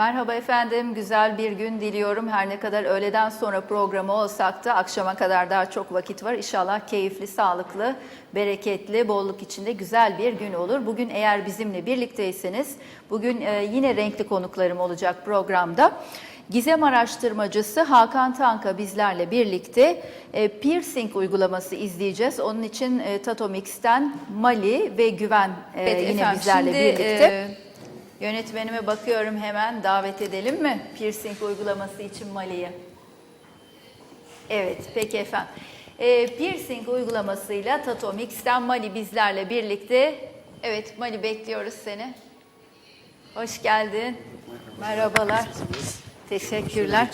Merhaba efendim, güzel bir gün diliyorum. Her ne kadar öğleden sonra programı olsak da akşama kadar daha çok vakit var. İnşallah keyifli, sağlıklı, bereketli, bolluk içinde güzel bir gün olur. Bugün eğer bizimle birlikteyseniz, bugün e, yine renkli konuklarım olacak programda. Gizem araştırmacısı Hakan Tanka bizlerle birlikte e, piercing uygulaması izleyeceğiz. Onun için e, Tatomix'ten Mali ve Güven e, Evet yine efendim, bizlerle şimdi, birlikte. e, Yönetmenime bakıyorum hemen davet edelim mi piercing uygulaması için Mali'yi? Evet peki efendim. Ee, piercing uygulamasıyla Tatomix'ten Mali bizlerle birlikte. Evet Mali bekliyoruz seni. Hoş geldin. Merhabalar. Teşekkürler.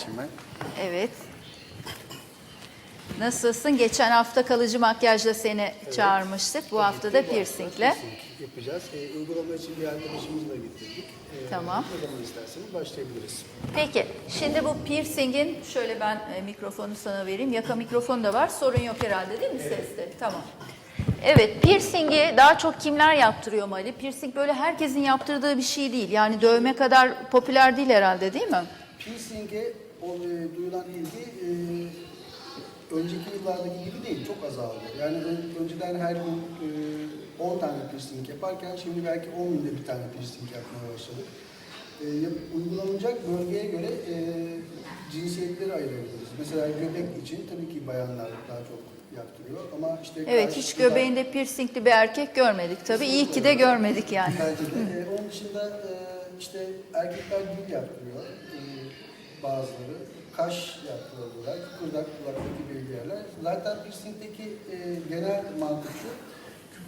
Evet. Nasılsın? Geçen hafta kalıcı makyajla seni çağırmıştık. Bu hafta da piercingle. Piercing yapacağız. E, uygulama için bir arkadaşımızla getirdik. E, Tamam. Ne zaman isterseniz başlayabiliriz. Peki, şimdi bu piercingin, şöyle ben e, mikrofonu sana vereyim. Yaka mikrofonu da var, sorun yok herhalde değil mi seste? Tamam. Evet, piercingi daha çok kimler yaptırıyor Mali? Piercing böyle herkesin yaptırdığı bir şey değil. Yani dövme kadar popüler değil herhalde değil mi? Piercing'e o, e, duyulan ilgi e, önceki yıllardaki gibi değil, çok azaldı. Yani ön- önceden her gün e, 10 tane piercing yaparken şimdi belki 10 günde bir tane piercing yapmaya başladık. E, uygulanacak bölgeye göre e, cinsiyetleri ayırabiliriz. Mesela göbek için tabii ki bayanlar daha çok yaptırıyor ama işte Evet, hiç göbeğinde piercingli bir erkek görmedik tabii. İyi ki de görmedik yani. Bence de. Ee, onun dışında e, işte erkekler gül yaptırıyor e, bazıları. Kaş yaptırıyorlar, kıkırdak kulaktaki belli yerler. Zaten piercing'deki e, genel mantık şu.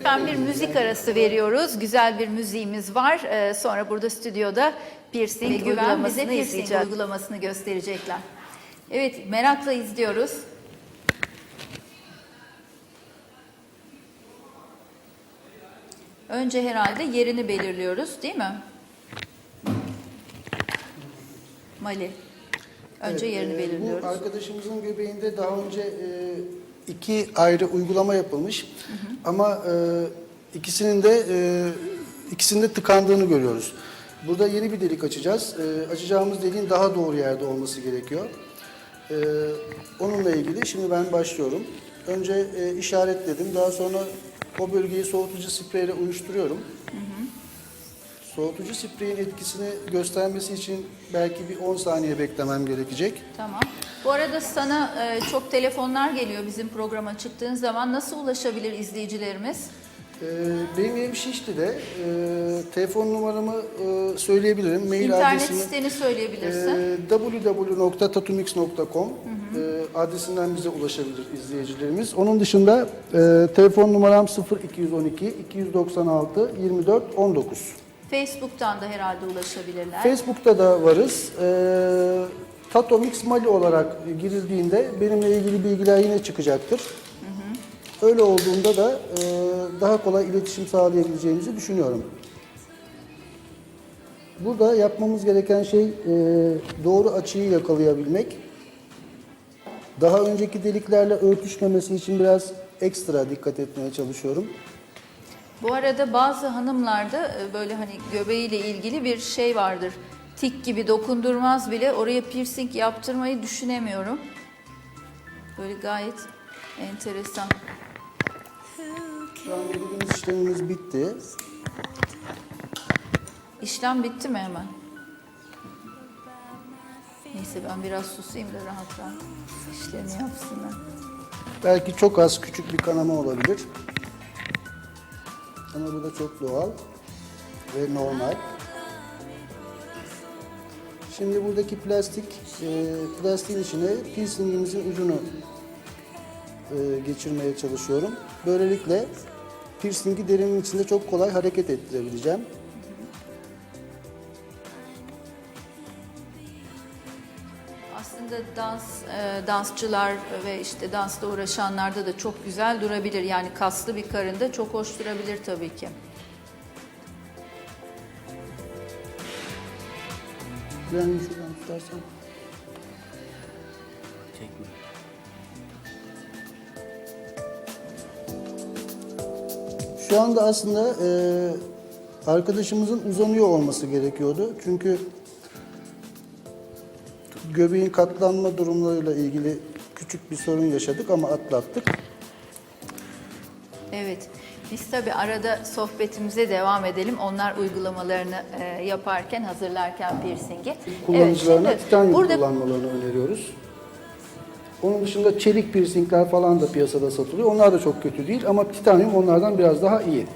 Ben bir müzik arası veriyoruz. Güzel bir müziğimiz var. Ee, sonra burada stüdyoda piercing Ve Güven bize piercing izleyecek. uygulamasını gösterecekler. Evet, merakla izliyoruz. Önce herhalde yerini belirliyoruz, değil mi? Mali. Önce Evet, yerini e, belirliyoruz. Bu arkadaşımızın göbeğinde daha önce e, iki ayrı uygulama yapılmış. Ama e, ikisinin de e, ikisinde tıkandığını görüyoruz. Burada yeni bir delik açacağız. E, açacağımız deliğin daha doğru yerde olması gerekiyor. E, onunla ilgili şimdi ben başlıyorum. Önce e, işaretledim. Daha sonra o bölgeyi soğutucu spreyle uyuşturuyorum. Soğutucu spreyin etkisini göstermesi için belki bir 10 saniye beklemem gerekecek. Tamam. Bu arada sana e, çok telefonlar geliyor bizim programa çıktığın zaman. Nasıl ulaşabilir izleyicilerimiz? Ee, benim yerim Şişli'de. Ee, telefon numaramı e, söyleyebilirim. Mail İnternet adresimi siteni söyleyebilirsin. e, www.tatumix.com e, adresinden bize ulaşabilir izleyicilerimiz. Onun dışında e, telefon numaram 0212 296 24 19. Facebook'tan da herhalde ulaşabilirler. Facebook'ta da varız. Ee, Tatomix Mali olarak girildiğinde benimle ilgili bilgiler yine çıkacaktır. Öyle olduğunda da e, daha kolay iletişim sağlayabileceğimizi düşünüyorum. Burada yapmamız gereken şey e, doğru açıyı yakalayabilmek. Daha önceki deliklerle örtüşmemesi için biraz ekstra dikkat etmeye çalışıyorum. Bu arada bazı hanımlarda e, böyle hani göbeğiyle ilgili bir şey vardır. Tik gibi dokundurmaz bile oraya piercing yaptırmayı düşünemiyorum. Böyle gayet enteresan. Şu an dediğimiz işlemimiz bitti. İşlem bitti mi hemen? Neyse ben biraz susayım da rahat rahat işlemi yapsınlar. Belki çok az küçük bir kanama olabilir. Ama bu da çok doğal ve normal. Şimdi buradaki plastik, e, plastiğin içine piercingimizin ucunu e, geçirmeye çalışıyorum. Böylelikle piercingi derinin içinde çok kolay hareket ettirebileceğim. Dans e, dansçılar ve işte dansla uğraşanlarda da çok güzel durabilir. Yani kaslı bir karında çok hoş durabilir tabii ki. Ben şuradan tutarsam. Şu anda aslında e, arkadaşımızın uzanıyor olması gerekiyordu. Çünkü göbeğin katlanma durumlarıyla ilgili küçük bir sorun yaşadık ama atlattık. Evet. Biz tabii arada sohbetimize devam edelim. Onlar uygulamalarını e, yaparken, hazırlarken piercingi. Kullanıcılarına Evet, titanyum burada kullanmalarını öneriyoruz. Onun dışında çelik piercingler falan da piyasada satılıyor. Onlar da çok kötü değil ama titanyum onlardan biraz daha iyi.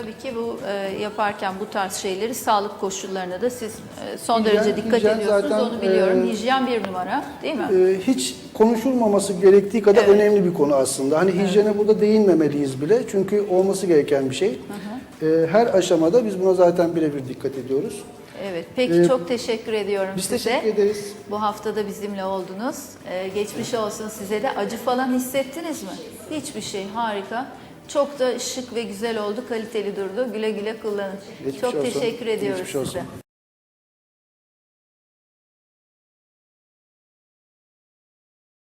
Tabii ki bu e, yaparken bu tarz şeyleri sağlık koşullarına da siz e, son Hijyen- derece dikkat hijyen ediyorsunuz. zaten, Onu biliyorum. e, Hijyen bir numara, değil mi? Ee, hiç konuşulmaması gerektiği kadar Evet. önemli bir konu aslında. Hani hijyene burada değinmemeliyiz bile çünkü olması gereken bir şey. Ee, her aşamada biz buna zaten birebir dikkat ediyoruz. Evet. Peki Ee, çok teşekkür ediyorum Biz size. teşekkür ederiz. Bu hafta da bizimle oldunuz. Ee, geçmiş olsun size de. Acı falan hissettiniz mi? Hiçbir şey. Harika. Çok da şık ve güzel oldu. Kaliteli durdu. Güle güle kullanın. Geçmiş çok olsun. teşekkür ediyoruz Geçmiş olsun. size.